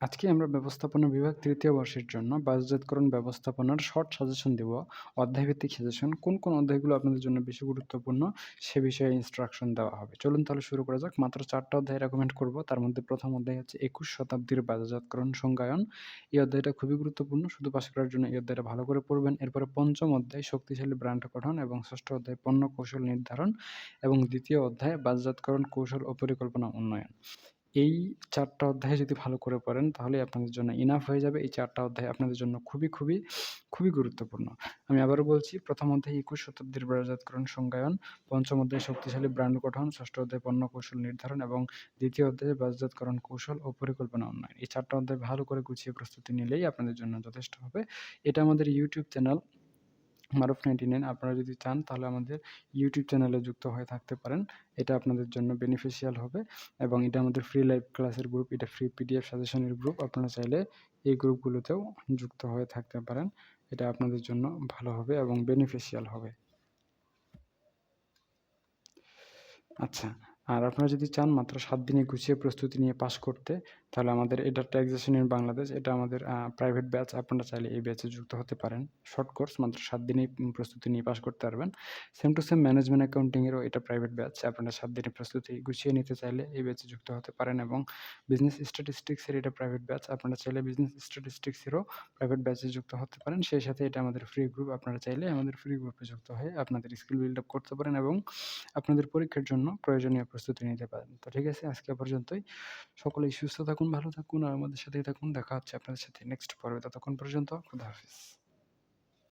আজকে আমরা ব্যবস্থাপনা বিভাগ তৃতীয় বর্ষের জন্য বাজারজাতকরণ ব্যবস্থাপনার শর্ট সাজেশন দেব। অধ্যায়ভিত্তিক সাজেশন কোন কোন অধ্যায়গুলো আপনাদের জন্য বেশি গুরুত্বপূর্ণ সে বিষয়ে ইনস্ট্রাকশন দেওয়া হবে। চলুন তাহলে শুরু করা যাক। মাত্র চারটা অধ্যায় রেকমেন্ড করব। তার মধ্যে প্রথম অধ্যায় হচ্ছে একুশ শতাব্দীর বাজারজাতকরণ সংজ্ঞায়ন। এই অধ্যায়টা খুবই গুরুত্বপূর্ণ। শুধু পাশ করার জন্য এই অধ্যায়টা ভালো করে পড়বেন। এরপরে পঞ্চম অধ্যায়, শক্তিশালী ব্র্যান্ড গঠন এবং ষষ্ঠ অধ্যায়, পণ্য কৌশল নির্ধারণ এবং দ্বিতীয় অধ্যায় বাজারজাতকরণ কৌশল ও পরিকল্পনা উন্নয়ন। এই চারটা অধ্যায় যদি ভালো করে পড়েন, তাহলে আপনাদের জন্য ইনাফ হয়ে যাবে। এই চারটা অধ্যায় আপনাদের জন্য খুবই খুবই খুবই গুরুত্বপূর্ণ। আমি আবারও বলছি, প্রথম অধ্যায় একুশ, শতাব্দীর বাজারজাতকরণ সংজ্ঞায়ন। পঞ্চম অধ্যায় শক্তিশালী ব্র্যান্ড গঠন। ষষ্ঠ অধ্যায় পণ্য কৌশল নির্ধারণ। এবং দ্বিতীয় অধ্যায়ে বাজারজাতকরণ কৌশল ও পরিকল্পনা উন্নয়ন। এই চারটা অধ্যায় ভালো করে গুছিয়ে প্রস্তুতি নিলেই আপনাদের জন্য যথেষ্ট হবে। এটা আমাদের YouTube channel Maruf ninety nine আপনারা যদি চান, তাহলে আমাদের ইউটিউব চ্যানেলে যুক্ত হয়ে থাকতে পারেন। এটা আপনাদের জন্য বেনিফিশিয়াল হবে এবং এটা আমাদের ফ্রি লাইভ ক্লাসের গ্রুপ এটা ফ্রি পিডিএফ সাজেশনের গ্রুপ আপনারা চাইলে এই গ্রুপগুলোতেও যুক্ত হয়ে থাকতে পারেন। এটা আপনাদের জন্য ভালো হবে এবং বেনিফিশিয়াল হবে। আচ্ছা আর আপনারা যদি চান মাত্র সাত দিনে গুছিয়ে প্রস্তুতি নিয়ে পাস করতে, তাহলে আমাদের এটা ট্যাক্সেশন ইন বাংলাদেশ এটা আমাদের প্রাইভেট ব্যাচ আপনারা চাইলে এই ব্যাচে যুক্ত হতে পারেন। শর্ট কোর্স মাত্র সাত দিনেই প্রস্তুতি নিয়ে পাস করতে পারবেন। সেম টু সেম ম্যানেজমেন্ট অ্যাকাউন্টিংয়েরও এটা প্রাইভেট ব্যাচ আপনারা সাত দিনে প্রস্তুতি গুছিয়ে নিতে চাইলে এই ব্যাচে যুক্ত হতে পারেন এবং বিজনেস স্ট্যাটিস্টিক্সের এটা প্রাইভেট ব্যাচ আপনারা চাইলে বিজনেস স্ট্যাটিস্টিক্সেরও প্রাইভেট ব্যাচে যুক্ত হতে পারেন। সেই সাথে এটা আমাদের ফ্রি গ্রুপ আপনারা চাইলে আমাদের ফ্রি গ্রুপে যুক্ত হয়ে আপনাদের স্কিল বিল্ড আপ করতে পারেন এবং আপনাদের পরীক্ষার জন্য প্রয়োজনীয় প্রস্তুতি নিতে পারেন। তো ঠিক আছে, আজকে পর্যন্তই। সকলেই সুস্থ থাকুন, ভালো থাকুন, আর আমাদের সাথেই থাকুন। দেখা হচ্ছে আপনাদের সাথে নেক্সট পর্বে। ততক্ষণ পর্যন্ত খুদা হাফিজ।